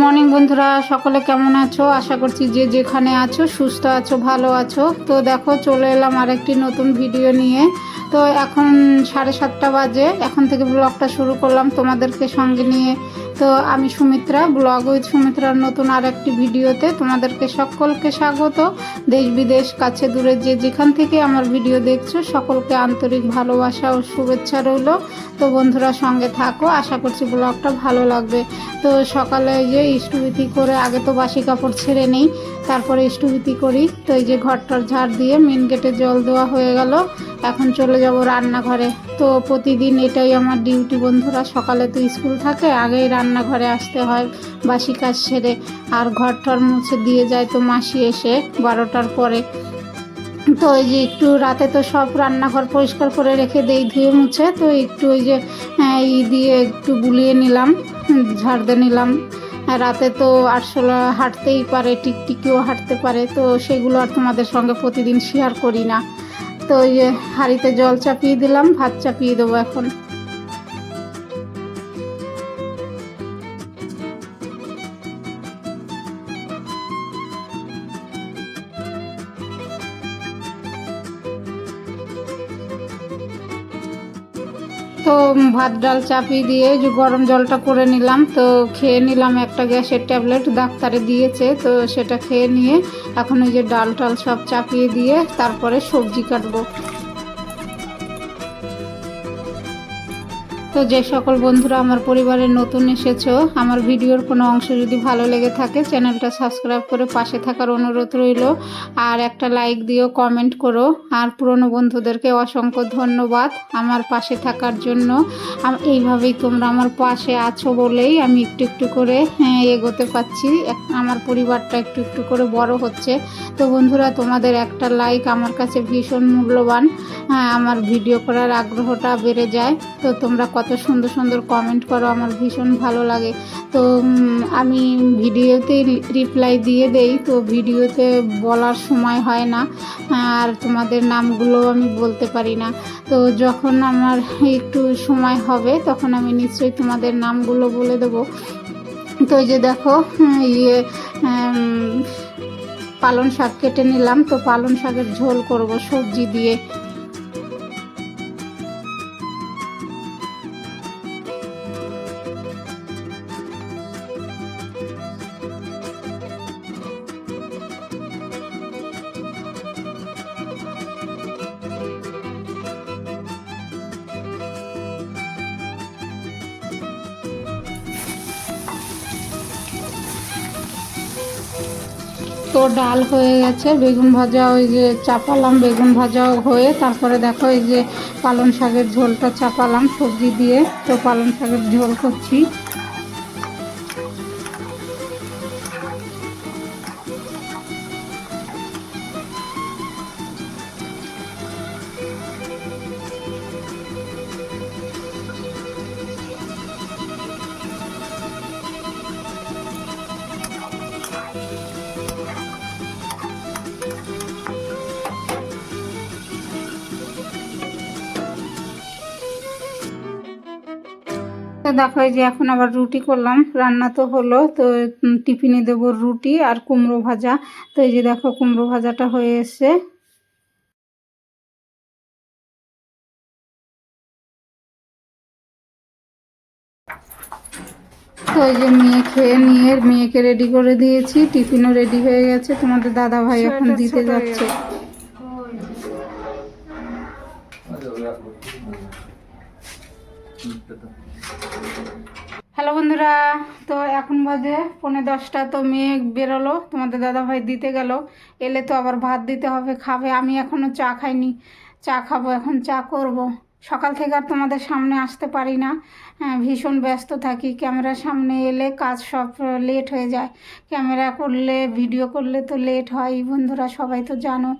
Morning বন্ধুরা। সকলে কেমন আছো? আশা করছি যে যেখানে আছো, সুস্থ আছো, ভালো আছো। তো দেখো, চলে এলাম আরেকটি নতুন ভিডিও নিয়ে। তো এখন সাড়ে সাতটা বাজে। এখন থেকে ব্লগটা শুরু করলাম তোমাদেরকে সঙ্গে নিয়ে। তো আমি সুমিত্রা, ব্লগ উইথ সুমিত্রার নতুন আর একটি ভিডিওতে তোমাদেরকে সকলকে স্বাগত। দেশ বিদেশ, কাছে দূরে যে যেখান থেকে আমার ভিডিও দেখছ, সকলকে আন্তরিক ভালোবাসা ও শুভেচ্ছা রইল। তো বন্ধুরা, সঙ্গে থাকো, আশা করছি ব্লগটা ভালো লাগবে। তো সকালে যে ইষ্টবিতি করে আগে তো বাসি কাপড় ছেড়ে নেই তারপরে ইষ্টবিতি করি। তো এই যে ঘরটার ঝাড় দিয়ে মেন গেটে জল দেওয়া হয়ে গেল। এখন চলে যাব রান্নাঘরে। তো প্রতিদিন এটাই আমার ডিউটি বন্ধুরা। সকালে তো স্কুল থাকে, আগেই রান্নাঘরে আসতে হয় বাসি কাজ সেরে। আর ঘর টর মুছে দিয়ে যায় তো মাসি এসে বারোটার পরে। তো ওই যে একটু রাতে তো সব রান্নাঘর পরিষ্কার করে রেখে দেই ধুয়ে মুছে। তো একটু ওই যে ই দিয়ে একটু বুলিয়ে নিলাম, ঝাড় দিয়ে নিলাম। রাতে তো আরশোলা হাঁটতেই পারে, টিকটিকিও হাঁটতে পারে, তো সেগুলো আর তোমাদের সঙ্গে প্রতিদিন শেয়ার করি না। তো ওই হাঁড়িতে জল চাপিয়ে দিলাম, ভাত চাপিয়ে দেবো এখন। তো ভাত, ডাল চাপিয়ে দিয়ে যে গরম জলটা করে নিলাম, তো খেয়ে নিলাম একটা গ্যাসের ট্যাবলেট, ডাক্তারে দিয়েছে, তো সেটা খেয়ে নিয়ে এখন ওই যে ডাল, টাল সব চাপিয়ে দিয়ে তারপরে সবজি কাটবো। তো যে সকল বন্ধুরা আমার পরিবারে নতুন এসেছ আমার ভিডিওর কোনো অংশ যদি ভালো লেগে থাকে চ্যানেলটা সাবস্ক্রাইব করে পাশে থাকার অনুরোধ রইল। আর একটা লাইক দিও কমেন্ট করো। আর পুরনো বন্ধুদেরকে অসংখ্য ধন্যবাদ আমার পাশে থাকার জন্য। এইভাবেই তোমরা আমার পাশে আছো বলেই আমি একটু একটু করে হ্যাঁ, এগোতে এক- আমার পরিবারটা একটু একটু করে বড় হচ্ছে। তো বন্ধুরা তোমাদের একটা লাইক আমার কাছে ভীষণ মূল্যবান। হ্যাঁ আমার ভিডিও করার আগ্রহটা বেড়ে যায়। তো তোমরা কত সুন্দর সুন্দর কমেন্ট করো, আমার ভীষণ ভালো লাগে। তো আমি ভিডিওতে রিপ্লাই দিয়ে দেই, তো ভিডিওতে বলার সময় হয় না, আর তোমাদের নামগুলো আমি বলতে পারি না। তো যখন আমার একটু সময় হবে, তখন আমি নিশ্চয়ই তোমাদের নামগুলো বলে দেবো। তো এই যে দেখো ইয়ে পালং শাক কেটে নিলাম, তো পালং শাকের ঝোল করব সবজি দিয়ে। তো ডাল হয়ে গেছে, বেগুন ভাজা, ওই যে চাপালাম, বেগুন ভাজাও হয়ে তারপরে দেখো এই যে পালং শাকের ঝোলটা চাপালাম সবজি দিয়ে। তো পালং শাকের ঝোল করছি। তো দেখো যে এখন আবার রুটি করলাম। রান্না তো হলো তো টিফিনে দেবো রুটি আর কুমড়ো ভাজা। তো এই যে দেখো কুমড়ো ভাজাটা হয়ে এসছে। তো এই যে মেয়ে খেয়ে নিয়ে মেয়েকে রেডি করে দিয়েছি। টিফিনও রেডি হয়ে গেছে। তোমাদের দাদা ভাই এখন দিতে যাচ্ছে। হ্যালো বন্ধুরা তো এখন বাজে পৌনে দশটা তো মেয়ে বেরোলো তোমাদের দাদা ভাই দিতে গেল। এলে তো আবার ভাত দিতে হবে খাবে। আমি এখনও চা খাইনি চা খাব এখন চা করব। সকাল থেকে আর তোমাদের সামনে আসতে পারি না। হ্যাঁ, ভীষণ ব্যস্ত থাকি। ক্যামেরার সামনে এলে কাজ সব লেট হয়ে যায়। ক্যামেরা করলে ভিডিও করলে তো লেট হয় বন্ধুরা সবাই তো জানো।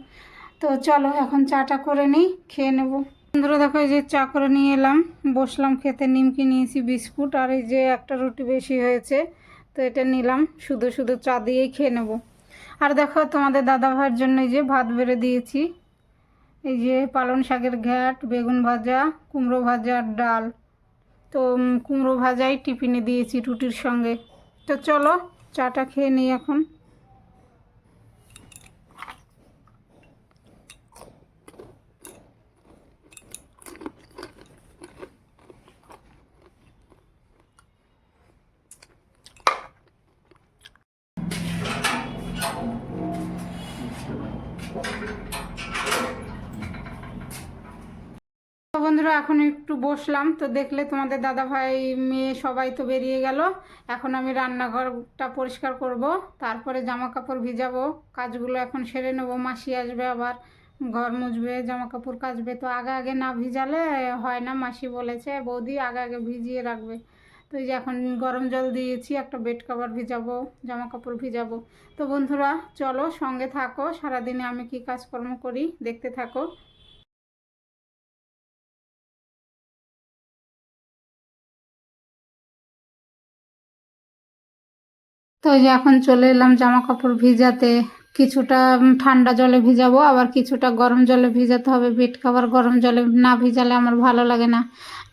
তো চলো এখন চাটা করে নিই খেয়ে নেব। বন্ধুরা দেখো, এই যে চা করে নিয়ে এলাম, বসলাম, খেতে নিমকি নিয়েছি, বিস্কুট, আর এই যে একটা রুটি বেশি হয়েছে, তো এটা নিলাম, শুধু শুধু চা দিয়েই খেয়ে নেব। আর দেখো, তোমাদের দাদা ভাইয়ের জন্য এই যে ভাত বেড়ে দিয়েছি। এই যে পালং শাকের ঘ্যাট, বেগুন ভাজা, কুমড়ো ভাজা ডাল। তো কুমড়ো ভাজাই টিফিনে দিয়েছি রুটির সঙ্গে। তো চলো, চাটা খেয়ে নিই এখন। বন্ধুরা, এখন একটু বসলাম। তো দেখলে তোমাদের দাদা ভাই মেয়ে সবাই তো বেরিয়ে গেল। এখন আমি রান্নাঘরটা পরিষ্কার করব। তারপরে জামা কাপড় ভিজাবো। কাজগুলো এখন সেরে নেব। মাসি আসবে আবার, ঘর মুছবে জামা কাপড় কাচবে। তো আগে আগে না ভিজালে হয় না, মাসি বলেছে, বৌদি আগে আগে ভিজিয়ে রাখবে। তো এই যে এখন গরম জল দিয়েছি, একটা বেড কভার ভিজাবো জামা কাপড় ভিজাবো। তো বন্ধুরা, চলো সঙ্গে থাকো, সারাদিনে আমি কি কাজকর্ম করি দেখতে থাকো। তো এই যে এখন চলে এলাম জামা কাপড় ভিজাতে। কিছুটা ঠান্ডা জলে ভিজাবো, আবার কিছুটা গরম জলে ভিজাতে হবে। বেড কাভার গরম জলে না ভিজালে আমার ভালো লাগে না।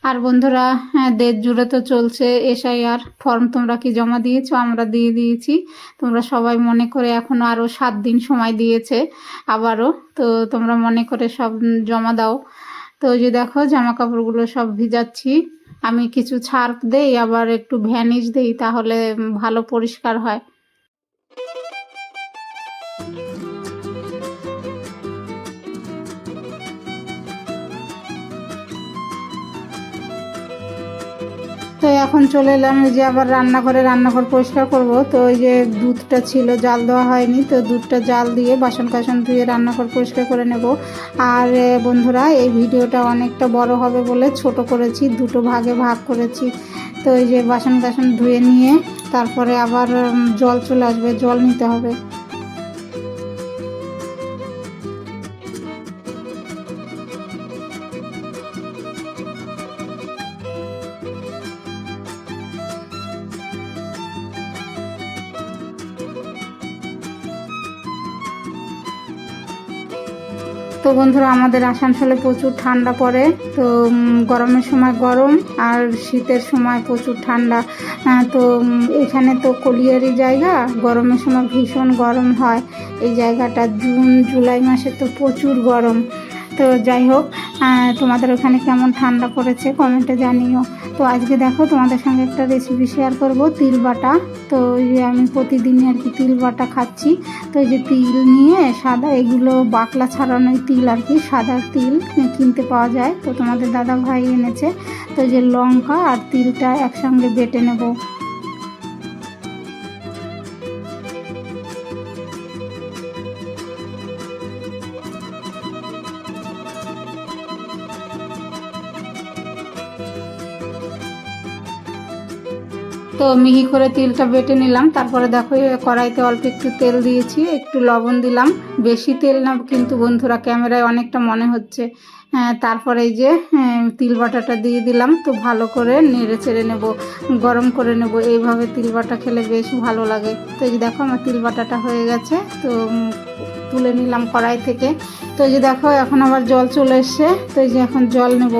আর বন্ধুরা হ্যাঁ দেশ জুড়ে তো চলছে এসআইআর ফর্ম তোমরা কি জমা দিয়েছ? আমরা দিয়ে দিয়েছি। তোমরা সবাই মনে করে এখন আরও সাত দিন সময় দিয়েছে আবারও। তো তোমরা মনে করে সব জমা দাও। তো যে দেখো জামা কাপড়গুলো সব ভিজাচ্ছি। আমি কিছু ছার্ফ দেই, আবার একটু ভ্যানিশ দেই, তাহলে ভালো পরিষ্কার হয়। তো এখন চলে এলাম যে আবার রান্নাঘরে, রান্নাঘর পরিষ্কার করব। তো ওই যে দুধটা ছিল, জাল দেওয়া হয়নি। তো দুধটা জাল দিয়ে বাসন কাসন ধুয়ে রান্নাঘর পরিষ্কার করে নেব। আর বন্ধুরা, এই ভিডিওটা অনেকটা বড় হবে বলে ছোট করেছি, দুটো ভাগে ভাগ করেছি। তো এই যে বাসন কাসন ধুয়ে নিয়ে তারপরে আবার জল চলে আসবে, জল নিতে হবে। তো বন্ধুরা, আমাদের আসানসোলে প্রচুর ঠান্ডা পড়ে। তো গরমের সময় গরম, আর শীতের সময় প্রচুর ঠান্ডা। তো এখানে তো কলিয়ারি জায়গা, গরমের সময় ভীষণ গরম হয়। এই জায়গাটা জুন, জুলাই মাসে তো প্রচুর গরম। তো যাই হোক তোমাদের ওখানে কেমন ঠান্ডা পড়েছে কমেন্টে জানিও। তো আজকে দেখো তোমাদের সঙ্গে একটা রেসিপি শেয়ার করব, তিল বাটা। তো আমি প্রতিদিনই আর কি তিল বাটা খাচ্ছি। তো এই যে তিল নিয়ে সাদা এগুলো বাকলা ছাড়ানো তিল আর কি, সাদা তিল কিনতে পাওয়া যায়। তো তোমাদের দাদা ভাই এনেছে। তো যে লঙ্কা আর তিলটা একসঙ্গে বেটে নেব। তো মিহি করে তিলটা বেটে নিলাম। তারপরে দেখো কড়াইতে অল্প একটু তেল দিয়েছি, একটু লবণ দিলাম। বেশি তেল না কিন্তু বন্ধুরা, ক্যামেরায় অনেকটা মনে হচ্ছে। তারপরে এই যে তিল বাটাটা দিয়ে দিলাম। তো ভালো করে নেড়ে চেড়ে নেব, গরম করে নেব। এইভাবে তিল বাটা খেলে বেশ ভালো লাগে। তো এই যে দেখো, আমার তিল বাটাটা হয়ে গেছে। তো তুলে নিলাম কড়াই থেকে। তো এই যে দেখো, এখন আবার জল চলে এসছে। তো এই যে এখন জল নেব।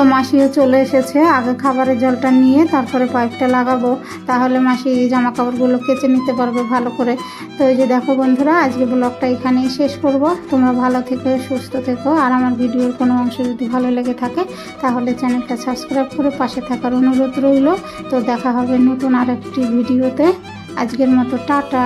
তো মাসিও চলে এসেছে, আগে খাবারের জলটা নিয়ে তারপরে পাইপটা লাগাবো। তাহলে মাসি এই জামা কাপড়গুলো কেচে নিতে পারবে ভালো করে। তো এই যে দেখো বন্ধুরা, আজকে ব্লগটা এখানেই শেষ করব। তোমরা ভালো থেকো, সুস্থ থেকো। আর আমার ভিডিওর কোনো অংশ যদি ভালো লেগে থাকে, তাহলে চ্যানেলটা সাবস্ক্রাইব করে পাশে থাকার অনুরোধ রইল। তো দেখা হবে নতুন আরেকটি ভিডিওতে। আজকের মতো, টাটা।